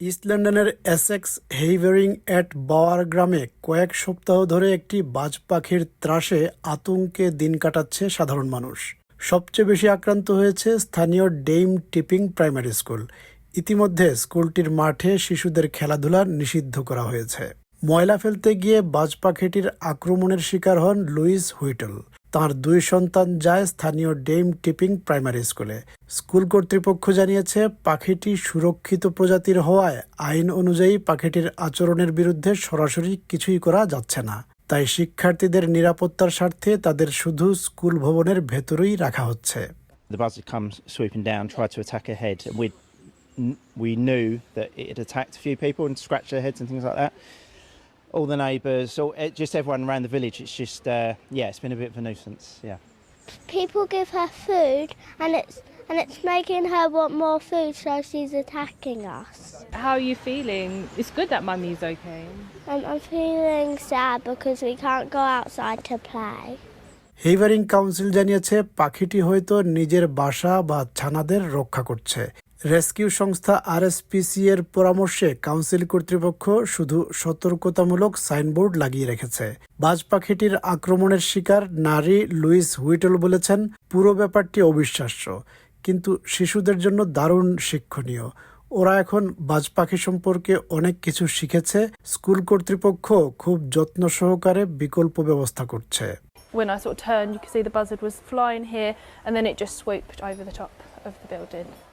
East লন্ডনের Essex হেইভেরিং at বাওয়ার গ্রামে কয়েক সপ্তাহ ধরে একটি বাজ পাখির ত্রাসে আতঙ্কে দিন কাটাচ্ছে সাধারণ মানুষ। সবচেয়ে বেশি আক্রান্ত হয়েছে স্থানীয় ডেইম টিপিং প্রাইমারি স্কুল। ইতিমধ্যে স্কুলটির মাঠে শিশুদের খেলাধুলা নিষিদ্ধ করা হয়েছে। ময়লা ফেলতে গিয়ে বাজ পাখিটির আক্রমণের শিকার হন লুইস হুইটল। তার দুই সন্তান যায় স্থানীয় ডেম টিপিং প্রাইমারি স্কুলে। স্কুল কর্তৃপক্ষ জানিয়েছে, পাখিটি সুরক্ষিত প্রজাতির হওয়ায় আইন অনুযায়ী পাখিটির আচরণের বিরুদ্ধে সরাসরি কিছুই করা যাচ্ছে না। তাই শিক্ষার্থীদের নিরাপত্তার স্বার্থে তাদের শুধু স্কুল ভবনের ভেতরেই রাখা হচ্ছে। We knew that it attacked a few people and scratched their heads and things like that. All the neighbours, all it, just everyone around the village. It's just uh, yeah, it's been a bit of a nuisance. Yeah. people give her food and it's and it's making her want more food so she's attacking us How are you feeling? It's good that mummy's okay. um, i'm feeling sad because we can't go outside to play Havering council জানিয়েছে পাখিটি হয়তো নিজের বাসা বা ছানাদের রক্ষা করছে rescue সংস্থা আরএসপিসি এর পরামর্শে কাউন্সিল কর্তৃপক্ষ শুধু সতর্কতামূলক সাইনবোর্ড লাগিয়ে রেখেছে। বাজ পাখিটির আক্রমণের শিকার নারী লুইস হুইটল বলেছেন, পুরো ব্যাপারটি অবিশ্বাস্য, কিন্তু শিশুদের জন্য দারুণ শিক্ষণীয়। ওরা এখন বাজ পাখি সম্পর্কে অনেক কিছু শিখেছে, স্কুল কর্তৃপক্ষ খুব যত্ন সহকারে বিকল্প ব্যবস্থা করছে। Of the building.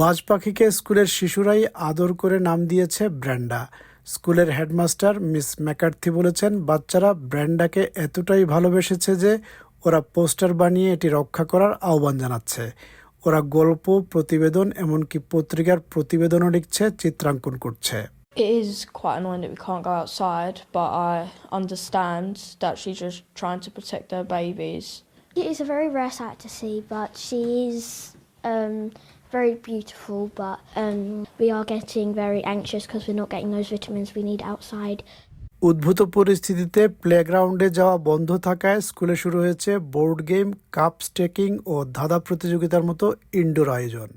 বাজ পাখিকে স্কুলের শিশুরাই আদর করে নাম দিয়েছে ব্র্যান্ডা। স্কুলের হেডমাস্টার মিস ম্যাকার্থি বলেছেন বাচ্চারা ব্র্যান্ডাকে এতটাই ভালোবেসেছে যে ওরা পোস্টার বানিয়ে এটি রক্ষা করার আহ্বান জানাচ্ছে। ওরা গল্প প্রতিবেদন এমনকি পত্রিকার প্রতিবেদনও লিখছে চিত্রাঙ্কন করছে। It is quite annoying that we can't go outside, but I understand that she's just trying to protect her babies. It is a very rare sight to see but she is um, very beautiful but um, we are getting very anxious because we're not getting those vitamins we need outside উদ্ভূত পরিস্থিতিতে প্লেগ্রাউন্ডে যাওয়া বন্ধ থাকায় স্কুলে শুরু হয়েছে board game cup stacking ও ধাঁধা প্রতিযোগিতার মতো ইনডোর আয়োজন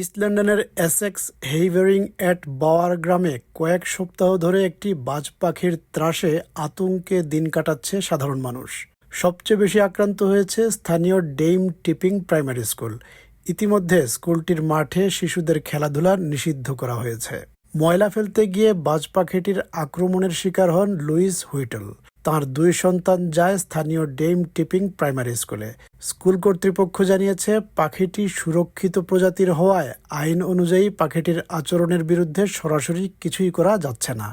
ইস্ট লন্ডনের এসেক্স হেইভেরিং অ্যাট বাওয়ার গ্রামে কয়েক সপ্তাহ ধরে একটি বাজ পাখির ত্রাসে আতঙ্কে দিন কাটাচ্ছে সাধারণ মানুষ। সবচেয়ে বেশি আক্রান্ত হয়েছে স্থানীয় ডেইম টিপিং প্রাইমারি স্কুল। ইতিমধ্যে স্কুলটির মাঠে শিশুদের খেলাধুলা নিষিদ্ধ করা হয়েছে। ময়লা ফেলতে গিয়ে বাজ পাখিটির আক্রমণের শিকার হন লুইস হুইটল। তার দুই সন্তান যায় স্থানীয় ডেম টিপিং প্রাইমারি স্কুলে। স্কুল কর্তৃপক্ষ জানিয়েছে, পাখিটি সুরক্ষিত প্রজাতির হওয়ায় আইন অনুযায়ী পাখিটির আচরণের বিরুদ্ধে সরাসরি কিছুই করা যাচ্ছে না।